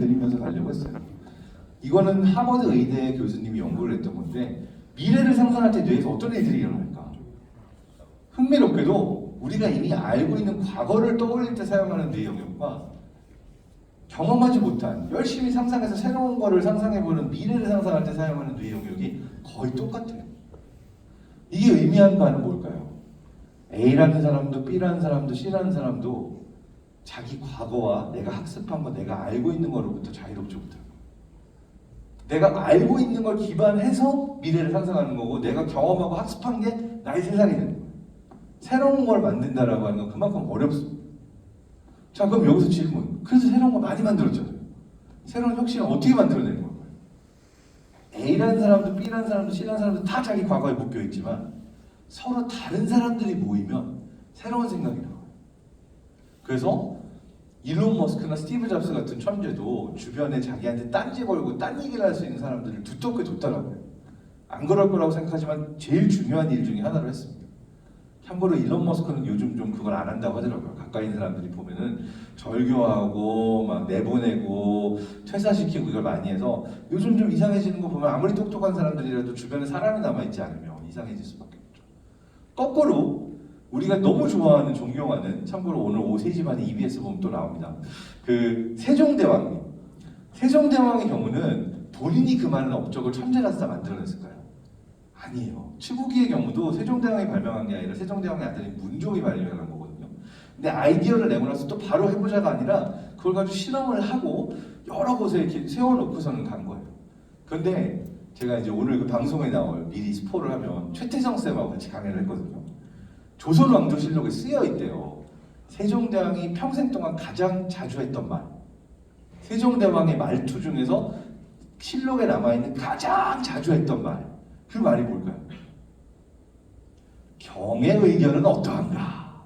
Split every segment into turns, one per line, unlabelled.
드리면서 가려고 했어요. 이거는 하버드 의대 교수님이 연구를 했던 건데 미래를 상상할 때 뇌에서 어떤 일들이 일어날까? 흥미롭게도 우리가 이미 알고 있는 과거를 떠올릴 때 사용하는 뇌 영역과 경험하지 못한 열심히 상상해서 새로운 거를 상상해보는 미래를 상상할 때 사용하는 뇌 영역이 거의 똑같아요. 이게 의미하는 바는 뭘까요? A라는 사람도 B라는 사람도 C라는 사람도 자기 과거와 내가 학습한 거, 내가 알고 있는 거로부터 자유롭지 못해요. 내가 알고 있는 걸 기반해서 미래를 상상하는 거고 내가 경험하고 학습한 게 나의 세상이 되는 거예요. 새로운 걸 만든다라고 하는 건 그만큼 어렵습니다. 자 그럼 여기서 질문. 그래서 새로운 거 많이 만들었잖아요. 새로운 혁신을 어떻게 만들어내는 걸까요? A라는 사람도 B라는 사람도 C라는 사람도 다 자기 과거에 묶여 있지만 서로 다른 사람들이 모이면 새로운 생각이 나와요. 그래서 일론 머스크나 스티브 잡스 같은 천재도 주변에 자기한테 딴지 걸고 딴 얘기를 할 수 있는 사람들을 두텁게 뒀더라고요. 안 그럴 거라고 생각하지만 제일 중요한 일 중에 하나를 했습니다. 참고로 일론 머스크는 요즘 좀 그걸 안 한다고 하더라고요. 가까이 있는 사람들이 보면은 절교하고 막 내보내고 퇴사시키고 이걸 많이 해서 요즘 좀 이상해지는 거 보면 아무리 똑똑한 사람들이라도 주변에 사람이 남아 있지 않으면 이상해질 수밖에 없죠. 거꾸로 우리가 너무 좋아하는 존경하는 참고로 오늘 오세 집안의 EBS 보면 또 나옵니다. 그 세종대왕님 세종대왕의 경우는 본인이 그 많은 업적을 천재라서 다 만들어냈을까요? 아니에요. 치부기의 경우도 세종대왕이 발명한 게 아니라 세종대왕의 아들인 문종이 발명한 거거든요. 근데 아이디어를 내고 나서 또 바로 해보자가 아니라 그걸 가지고 실험을 하고 여러 곳에 이렇게 세워놓고서는 간 거예요. 그런데 제가 이제 오늘 그 방송에 나올 미리 스포를 하면 최태성 쌤하고 같이 강연을 했거든요. 조선 왕조실록에 쓰여 있대요. 세종대왕이 평생 동안 가장 자주 했던 말. 세종대왕의 말투 중에서 실록에 남아 있는 가장 자주 했던 말. 그 말이 뭘까요? 경의 의견은 어떠한가?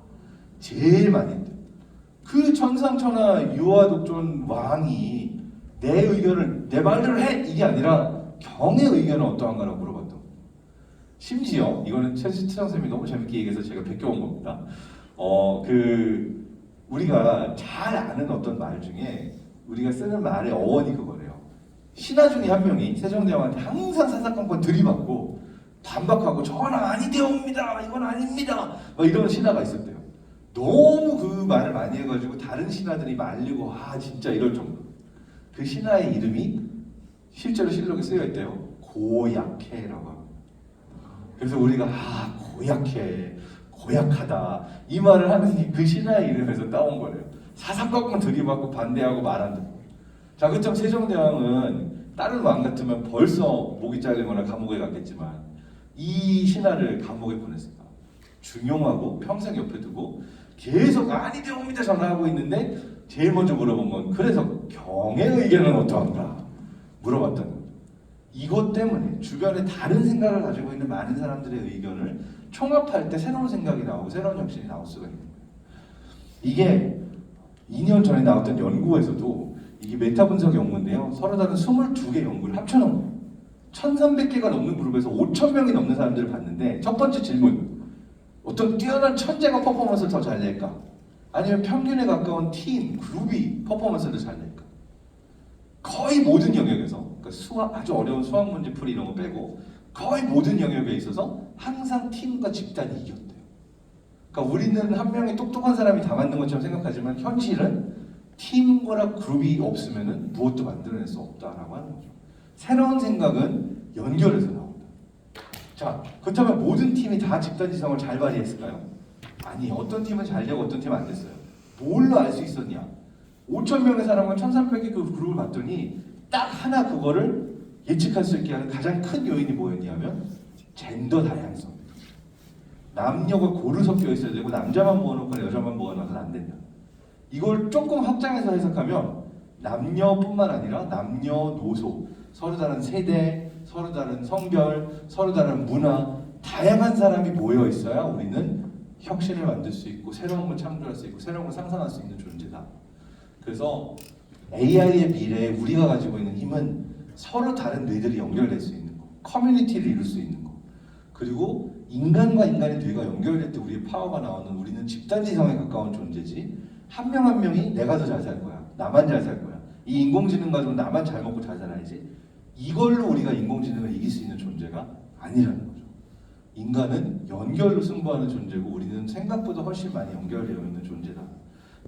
제일 많이 했대요. 그 천상천하 유아독존 왕이 내 의견을 내 말대로 해 이게 아니라 경의 의견은 어떠한가라고 물어봤던 거예요. 심지어 이거는 최수창 선생님이 너무 재밌게 얘기해서 제가 베껴온 겁니다. 어 그 우리가 잘 아는 어떤 말 중에 우리가 쓰는 말의 어원이 그거래요. 신하 중에 한 명이 세종대왕한테 항상 사사건건 들이받고 반박하고 저건 아니되옵니다. 이건 아닙니다. 막 이런 신하가 있었대요. 너무 그 말을 많이 해가지고 다른 신하들이 말리고 아 진짜 이럴 정도. 그 신하의 이름이 실제로 실록에 쓰여 있대요. 고약해라고. 그래서 우리가 아 고약해, 고약하다 이 말을 하는 그 신하의 이름에서 따온 거래요. 사사건건 들이받고 반대하고 말한다. 자 그렇다면 세종대왕은 다른 왕 같으면 벌써 목이 잘리거나 감옥에 갔겠지만 이 신하를 감옥에 보냈을까? 중용하고 평생 옆에 두고 계속 아니 되옵니다 전화하고 있는데 제일 먼저 물어본 건 그래서 경의 의견은 어떠한가 겁니다. 이것 때문에 주변에 다른 생각을 가지고 있는 많은 사람들의 의견을 총합할 때 새로운 생각이 나오고 새로운 정신이 나올 수가 있는 거예요. 이게 2년 전에 나왔던 연구에서도 이게 메타 분석 연구인데요. 서로 다른 22개 연구를 합쳐놓은 거예요. 1300개가 넘는 그룹에서 5000명이 넘는 사람들을 봤는데 첫 번째 질문 어떤 뛰어난 천재가 퍼포먼스를 더 잘 낼까? 아니면 평균에 가까운 팀, 그룹이 퍼포먼스를 잘 낼까? 거의 모든 영역에서 그러니까 수학 아주 어려운 수학 문제 풀이 이런 거 빼고 거의 모든 영역에 있어서 항상 팀과 집단이 이겼대요. 그러니까 우리는 한 명의 똑똑한 사람이 다 만든 것처럼 생각하지만 현실은 팀과 그룹이 없으면 무엇도 만들어낼 수 없다라고 하는 거죠. 새로운 생각은 연결해서 나온다. 자, 그렇다면 모든 팀이 다 집단 지성을 잘 발휘했을까요? 아니, 어떤 팀은 잘 되고 어떤 팀은 안 됐어요. 뭘로 알 수 있었냐? 5천 명의 사람과 1,300개 그 그룹을 봤더니 딱 하나 그거를 예측할 수 있게 하는 가장 큰 요인이 뭐였냐면 젠더 다양성. 남녀가 고루 섞여 있어야 되고 남자만 모아놓거나 여자만 모아놔서는 안 된다. 이걸 조금 확장해서 해석하면 남녀뿐만 아니라 남녀노소 서로 다른 세대, 서로 다른 성별, 서로 다른 문화, 다양한 사람이 모여 있어야 우리는 혁신을 만들 수 있고 새로운 걸 창조할 수 있고 새로운 걸 상상할 수 있는 존재다. 그래서 AI의 미래에 우리가 가지고 있는 힘은 서로 다른 뇌들이 연결될 수 있는 거, 커뮤니티를 이룰 수 있는 거, 그리고 인간과 인간의 뇌가 연결될 때 우리의 파워가 나오는 우리는 집단지성에 가까운 존재지 한명한 명이 내가 더 잘 살 거야, 나만 잘 살 거야, 이 인공지능 가지고 나만 잘 먹고 잘 살아야지. 이걸로 우리가 인공지능을 이길 수 있는 존재가 아니라는 거죠. 인간은 연결로 승부하는 존재고 우리는 생각보다 훨씬 많이 연결되어 있는 존재다.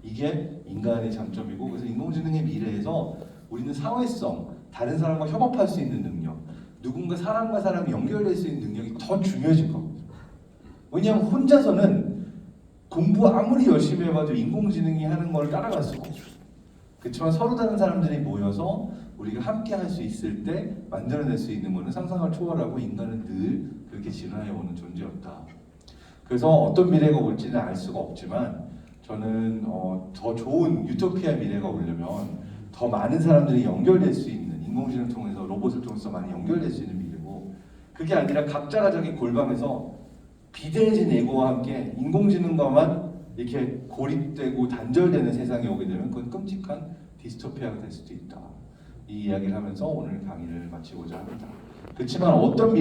이게 인간의 장점이고 그래서 인공지능의 미래에서 우리는 사회성, 다른 사람과 협업할 수 있는 능력, 누군가 사람과 사람이 연결될 수 있는 능력이 더 중요해질 거거든요. 왜냐하면 혼자서는 공부 아무리 열심히 해봐도 인공지능이 하는 걸 따라갈 수가 없어요. 그렇지만 서로 다른 사람들이 모여서 우리가 함께 할 수 있을 때 만들어낼 수 있는 거는 상상을 초월하고 인간은 늘 그렇게 진화해 오는 존재였다. 그래서 어떤 미래가 올지는 알 수가 없지만 저는 어, 더 좋은 유토피아 미래가 오려면 더 많은 사람들이 연결될 수 있는 인공지능 통해서 로봇을 통해서 많이 연결될 수 있는 미래고 그게 아니라 각자가 자기 골방에서 비대해진 에고와 함께 인공지능과만 이렇게 고립되고 단절되는 세상이 오게 되면 그건 끔찍한 디스토피아가 될 수도 있다. 이 이야기를 하면서 오늘 강의를 마치고자 합니다. 그렇지만 어떤